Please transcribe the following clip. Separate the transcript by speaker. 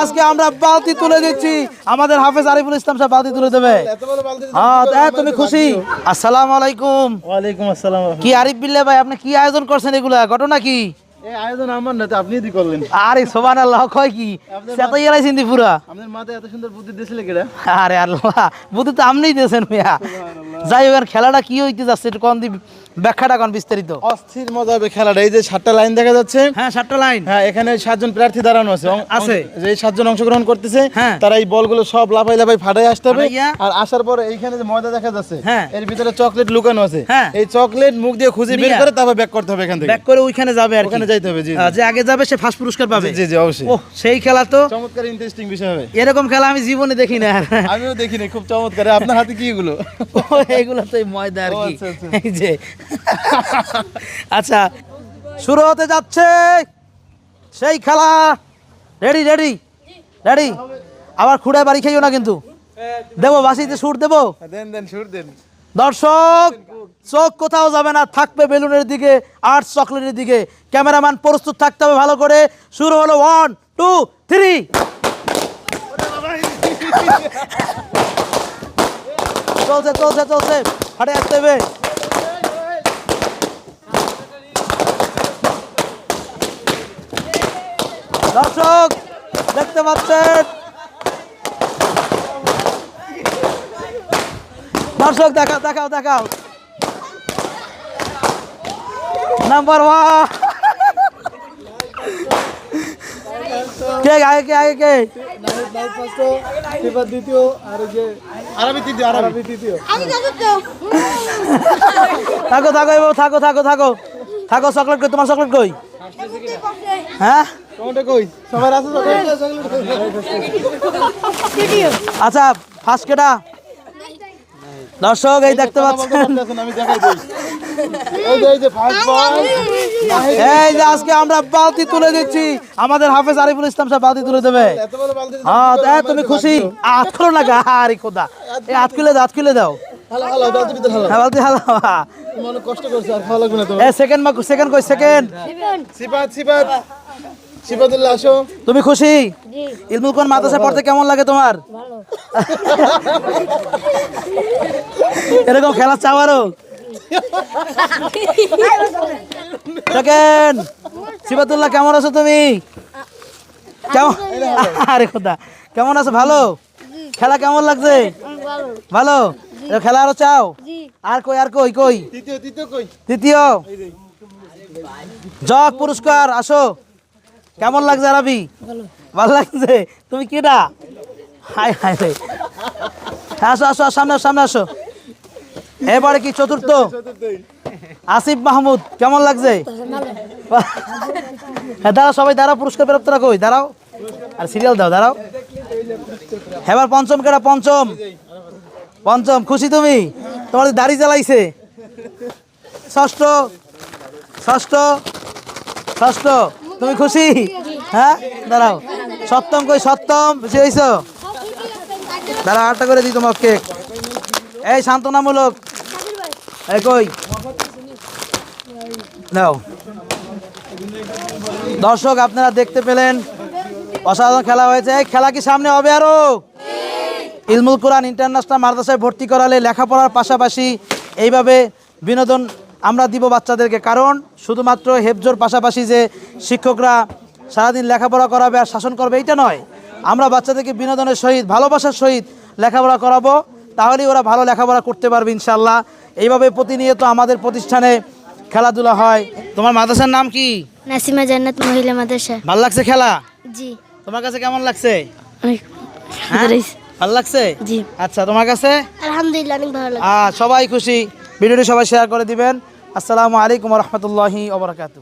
Speaker 1: আজকে আমরা বালতি তুলে দিচ্ছি। আমাদের হাফেজ আরিফুল ইসলাম সাহেব বালতি তুলে দেবে। হ্যাঁ তাই তুমি খুশি? আসসালামু আলাইকুম।
Speaker 2: ওয়ালাইকুম আসসালাম
Speaker 1: কি আরিফ বিল্লে ভাই আপনি কি আয়োজন করছেন এগুলা? ঘটনা কি?
Speaker 2: আয়োজন আমার না আপনি দি করলেন।
Speaker 1: আরে সোবান আল্লাহ কয় কি? সেটাই এলাইছেন দি পুরা।
Speaker 2: আপনার মাথায় এত সুন্দর বুদ্ধি দিয়েছিলে কেডা?
Speaker 1: আরে আল্লাহ বুদ্ধি তো আপনিই দিয়েছেন মিয়া। যাই হোক খেলাটা কি হইতে যাচ্ছে একটু কোন দি ব্যাখ্যাটা কোন বিস্তারিত?
Speaker 2: অস্থির মজা হবে খেলাটা। এই যে সাতটা লাইন দেখা যাচ্ছে।
Speaker 1: হ্যাঁ সাতটা লাইন।
Speaker 2: হ্যাঁ এখানে সাতজন প্রার্থী দাঁড়ানো আছে।
Speaker 1: আছে।
Speaker 2: যে সাতজন অংশগ্রহণ করতেছে
Speaker 1: হ্যাঁ।
Speaker 2: তারা এই বলগুলো সব লাফাই লাফাই ফাটাই আসতে হবে। আর আসার পরে এইখানে যে ময়দা দেখা যাচ্ছে
Speaker 1: হ্যাঁ।
Speaker 2: এর ভিতরে চকলেট লুকানো আছে।
Speaker 1: হ্যাঁ।
Speaker 2: এই চকলেট মুখ দিয়ে খুঁজে বের করে তারপর ব্যাক করতে হবে এখান থেকে।
Speaker 1: ব্যাক করে ওইখানে যাবে আর
Speaker 2: ওখানে যাইতে হবে জি।
Speaker 1: যে আগে যাবে সে ফার্স্ট পুরস্কার পাবে।
Speaker 2: জি জি অবশ্যই।
Speaker 1: ও সেই খেলা তো
Speaker 2: চমৎকার ইন্টারেস্টিং বিষয় হবে।
Speaker 1: এরকম খেলা আমি জীবনে দেখি না
Speaker 2: আমিও দেখিনি খুব চমৎকার। আপনার হাতে কি এগুলো?
Speaker 1: এগুলো তো ময়দা আর কি।
Speaker 2: আচ্ছা, আচ্ছা।
Speaker 1: এই যে আচ্ছা শুরু হতে যাচ্ছে। সেই খেলা। রেডি রেডি রেডি আবার খুঁড়ে বাড়ি খেয়েও না কিন্তু। দেবো বাসিতে সুর দেবো?
Speaker 2: দেন দেন সুর দেন।
Speaker 1: দর্শক চোখ কোথাও যাবে না থাকবে বেলুনের দিকে আর চকলেটের দিকে। ক্যামেরাম্যান প্রস্তুত থাকতে হবে ভালো করে। শুরু হলো ওয়ান টু থ্রি চলছে চলছে চলছে। হাটে আসতে হবে। দর্শক, দেখতে পাচ্ছেন? দর্শক, দেখাও দেখাও দেখাও। নাম্বার ওয়ান কে
Speaker 2: দ্বিতীয় আর তৃতীয়
Speaker 1: থাকো থাকো থাকো থাকো থাকো। থাকো চকলেট কই? তোমার চকলেট কই? হ্যাঁ?
Speaker 2: কোনটা কই? সবার আছে
Speaker 1: আচ্ছা ফার্স্ট কেটা? দর্শক এই দেখতে পাচ্ছেন।
Speaker 2: এই যে
Speaker 1: আজকে আমরা বালতি তুলে দিচ্ছি। আমাদের হাফেজ আরিফুল ইসলাম সাহেব বালতি তুলে দেবে। হ্যাঁ তাই তুমি খুশি? হাত খুলো না গা আরে খোদা। এই হাত খুলে দাও হাত খুলে দাও। হ্যাঁ সেকেন্ড মা সেকেন্ড কই সেকেন্ড
Speaker 2: সিপাত সিপাত। সিপাতুল্লাহ আসো।
Speaker 1: তুমি খুশি? ইলমুল কোন মাদ্রাসা পড়তে কেমন লাগে তোমার? এরকম খেলা চাও আরও সেকেন্ড সিবাতুল্লাহ কেমন আছো তুমি? কেমন আরে খোদা কেমন আছো? ভালো? খেলা কেমন লাগছে? ভালো। খেলা আরও চাও? আর কই আর কই কই?
Speaker 2: তৃতীয় তৃতীয় কই?
Speaker 1: তৃতীয়? জগ পুরস্কার আসো। কেমন লাগছে আরবি? ভালো। লাগছে? তুমি কেডা? হাই হাই রে আসো আসো সামনে সামনে আসো। এবারে কি চতুর্থ? আসিফ মাহমুদ কেমন লাগছে? হ্যাঁ দাঁড়াও সবাই দাঁড়াও পুরস্কার প্রাপ্তরা কই দাঁড়াও। আর সিরিয়াল দাও দাঁড়াও। এবার পঞ্চম কেটা পঞ্চম। পঞ্চম খুশি তুমি? তোমার দাড়ি জ্বালাইছে। ষষ্ঠ ষষ্ঠ ষষ্ঠ। তুমি খুশি? হ্যাঁ? দাঁড়াও। সপ্তম কই? সপ্তম? খুশি হয়েছ দাঁড়াও আটটা করে দিই তোমার কেক এই, সান্ত্বনামূলক। এই কই? নাও। দর্শক, আপনারা দেখতে পেলেন, অসাধারণ খেলা হয়েছে। এই খেলা কি সামনে হবে আরও? ইলমুল কোরআন ইন্টারন্যাশনাল মাদ্রাসায় ভর্তি করালে লেখাপড়ার পাশাপাশি এইভাবে বিনোদন আমরা দিব বাচ্চাদেরকে কারণ শুধুমাত্র হেফজোর পাশাপাশি যে শিক্ষকরা সারাদিন লেখাপড়া করাবে আর শাসন করবে এইটা নয়। আমরা বাচ্চাদেরকে বিনোদনের সহিত ভালোবাসার সহিত লেখাপড়া করাবো তাহলেই ওরা ভালো লেখাপড়া করতে পারবে ইনশাল্লাহ এইভাবে প্রতিনিয়ত আমাদের প্রতিষ্ঠানে খেলাধুলা হয়। তোমার মাদ্রাসার নাম কি?
Speaker 3: নাসিমা জান্নাত মহিলা মাদ্রাসা।
Speaker 1: ভালো লাগছে খেলা?
Speaker 3: জি।
Speaker 1: তোমার কাছে কেমন লাগছে? হ্যাঁ? ভালো লাগছে?
Speaker 3: জি।
Speaker 1: আচ্ছা তোমার কাছে?
Speaker 3: আলহামদুলিল্লাহ অনেক ভালো লাগে
Speaker 1: আহ, সবাই খুশি। ভিডিওটি সবাই শেয়ার করে দিবেন। আসসালামু আলাইকুম রহমতুল্লাহি ওবরাকাতু